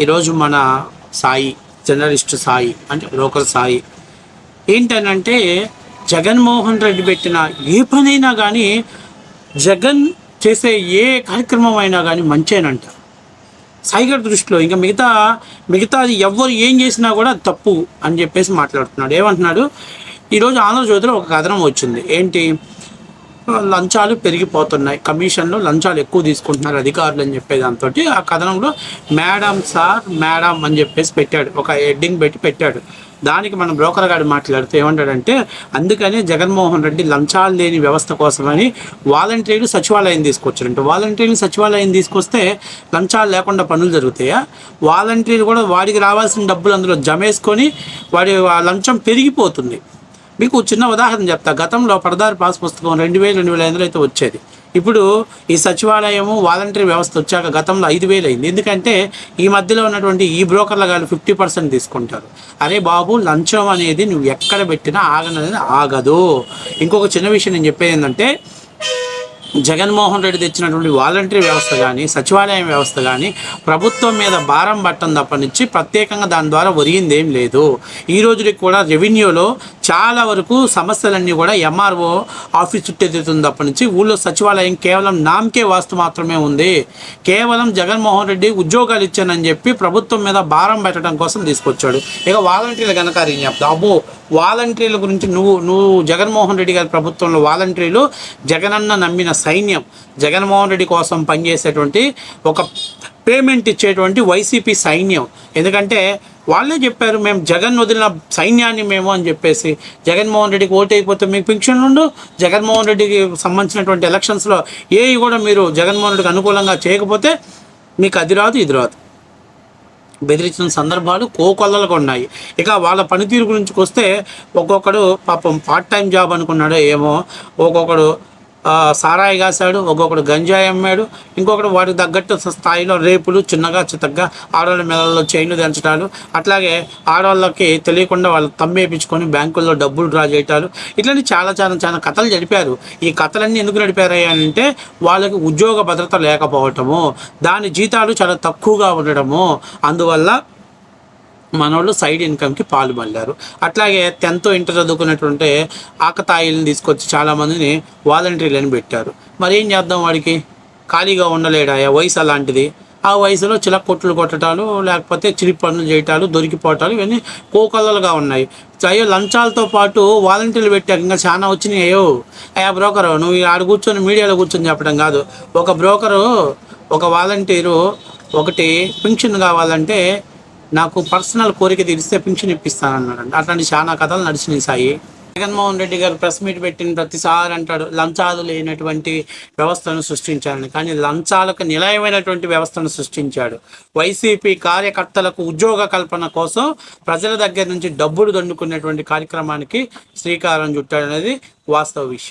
ఈరోజు మన సాయి జర్నలిస్ట్ సాయి అంటే బ్రోకర్ సాయి ఏంటనంటే జగన్మోహన్ రెడ్డి పెట్టిన ఏ పనైనా కానీ జగన్ చేసే ఏ కార్యక్రమం అయినా కానీ మంచేనంట సాయిగారి దృష్టిలో ఇంకా మిగతా మిగతాది ఎవరు ఏం చేసినా కూడా తప్పు అని చెప్పేసి మాట్లాడుతున్నాడు. ఏమంటున్నాడు? ఈరోజు ఆంధ్రజ్యోతిలో ఒక కథనం వచ్చింది. ఏంటి? లంచాలు పెరిగిపోతున్నాయి. కమిషన్లో లంచాలు ఎక్కువ తీసుకుంటున్నారు అధికారులు అని చెప్పే దాంతో ఆ కథనంలో మేడం సార్ మేడం అని చెప్పేసి పెట్టాడు. ఒక హెడ్డింగ్ పెట్టి పెట్టాడు. దానికి మనం బ్రోకర్ గారు మాట్లాడుతూ ఏమంటాడంటే అందుకనే జగన్మోహన్ రెడ్డి లంచాలు లేని వ్యవస్థ కోసమని వాలంటీర్లు సచివాలయం తీసుకొచ్చారంట. వాలంటీర్లు సచివాలయం తీసుకొస్తే లంచాలు లేకుండా పనులు జరుగుతాయా? వాలంటీర్లు కూడా వాడికి రావాల్సిన డబ్బులు అందులో జమేసుకొని వాడి లంచం పెరిగిపోతుంది. మీకు చిన్న ఉదాహరణ చెప్తా. గతంలో పడదారి పాస్ పుస్తకం రెండు వేలు రెండు వేల ఐదులో అయితే వచ్చేది. ఇప్పుడు ఈ సచివాలయము వాలంటరీ వ్యవస్థ వచ్చాక గతంలో ఐదు వేలు అయింది. ఎందుకంటే ఈ మధ్యలో ఉన్నటువంటి ఈ బ్రోకర్ల గారు ఫిఫ్టీ పర్సెంట్ తీసుకుంటారు. అరే బాబు లంచం అనేది నువ్వు ఎక్కడ పెట్టినా ఆగనది ఆగదు. ఇంకొక చిన్న విషయం నేను చెప్పేది ఏంటంటే జగన్మోహన్ రెడ్డి తెచ్చినటువంటి వాలంటరీ వ్యవస్థ కానీ సచివాలయం వ్యవస్థ కానీ ప్రభుత్వం మీద భారం పట్టం తప్పనిచ్చి ప్రత్యేకంగా దాని ద్వారా ఒరిగింది ఏం లేదు. ఈ రోజుకి కూడా రెవెన్యూలో చాలా వరకు సమస్యలన్నీ కూడా ఎంఆర్ఓ ఆఫీస్ చుట్టూ ఎదుగుతుంది నుంచి. ఊళ్ళో సచివాలయం కేవలం నామకే వాస్తు మాత్రమే ఉంది. కేవలం జగన్మోహన్ రెడ్డి ఉద్యోగాలు ఇచ్చానని చెప్పి ప్రభుత్వం మీద భారం పెట్టడం కోసం తీసుకొచ్చాడు. ఇక వాలంటీర్లు కనుక ఏం చెప్తా అబ్బో వాలంటీర్ల గురించి నువ్వు నువ్వు జగన్మోహన్ రెడ్డి గారి ప్రభుత్వంలో వాలంటీర్లు జగనన్న నమ్మిన సైన్యం జగన్మోహన్ రెడ్డి కోసం పనిచేసేటువంటి ఒక పేమెంట్ ఇచ్చేటువంటి వైసీపీ సైన్యం. ఎందుకంటే వాళ్ళే చెప్పారు మేము జగన్ వదిలిన సైన్యాన్ని మేము అని చెప్పేసి జగన్మోహన్ రెడ్డికి ఓటు అయిపోతే మీకు పింఛన్ ఉండు జగన్మోహన్ రెడ్డికి సంబంధించినటువంటి ఎలక్షన్స్లో ఏవి కూడా మీరు జగన్మోహన్ రెడ్డికి అనుకూలంగా చేయకపోతే మీకు అది రాదు ఇది రాదు. బెదిరించిన సందర్భాలు కోకొల్లలుగా ఉన్నాయి. ఇక వాళ్ళ పనితీరు గురించి వస్తే ఒక్కొక్కడు పాపం పార్ట్ టైం జాబ్ అనుకున్నాడో ఏమో ఒక్కొక్కడు సారాయి కాశాడు ఒక్కొక్కడు గంజాయి అమ్మాడు ఇంకొకడు వాటికి తగ్గట్టు స్థాయిలో రేపులు చిన్నగా చిత్తగా ఆడవాళ్ళ మెడల్లో చైన్లు దంచడాలు. అట్లాగే ఆడవాళ్ళకి తెలియకుండా వాళ్ళు తమ్మేపించుకొని బ్యాంకుల్లో డబ్బులు డ్రా చేయటాలు. ఇట్లాంటి చాలా చాలా చాలా కథలు జరిపారు. ఈ కథలన్నీ ఎందుకు నడిపారు అని అంటే వాళ్ళకి ఉద్యోగ భద్రత లేకపోవటము దాని జీతాలు చాలా తక్కువగా ఉండడము అందువల్ల మనోళ్ళు సైడ్ ఇన్కమ్కి పాల్పడ్డారు. అట్లాగే టెన్త్ ఇంటర్ చదువుకున్నటువంటి ఆకతాయిలను తీసుకొచ్చి చాలామందిని వాలంటీర్లను పెట్టారు. మరి ఏం చేద్దాం వాడికి? ఖాళీగా ఉండలేడా? వయసు అలాంటిది. ఆ వయసులో చిలక కొట్లు కొట్టడాలు లేకపోతే చిరి పనులు చేయటాలు దొరికిపోవటాలు ఇవన్నీ కోకల్లలుగా ఉన్నాయి. అయ్యో లంచాలతో పాటు వాలంటీర్లు పెట్టాక ఇంకా చాలా వచ్చినాయి. అయ్యో అయ్యా బ్రోకరు? నువ్వు ఆడ కూర్చొని మీడియాలో కూర్చొని చెప్పడం కాదు. ఒక బ్రోకరు ఒక వాలంటీరు ఒకటి పెన్షన్ కావాలంటే నాకు పర్సనల్ కోరిక తీరిస్తే పింఛన్ ఇప్పిస్తానన్నాడు అట్లాంటి చాలా కథలు నడిచినాయి సాయి. జగన్మోహన్ రెడ్డి గారు ప్రెస్ మీట్ పెట్టిన ప్రతిసారి అంటాడు లంచాలు లేనటువంటి వ్యవస్థను సృష్టించాలని. కానీ లంచాలకు నిలయమైనటువంటి వ్యవస్థను సృష్టించాడు. వైసీపీ కార్యకర్తలకు ఉద్యోగ కల్పన కోసం ప్రజల దగ్గర నుంచి డబ్బులు దండుకునేటువంటి కార్యక్రమానికి శ్రీకారం చుట్టాడనేది వాస్తవ విషయం.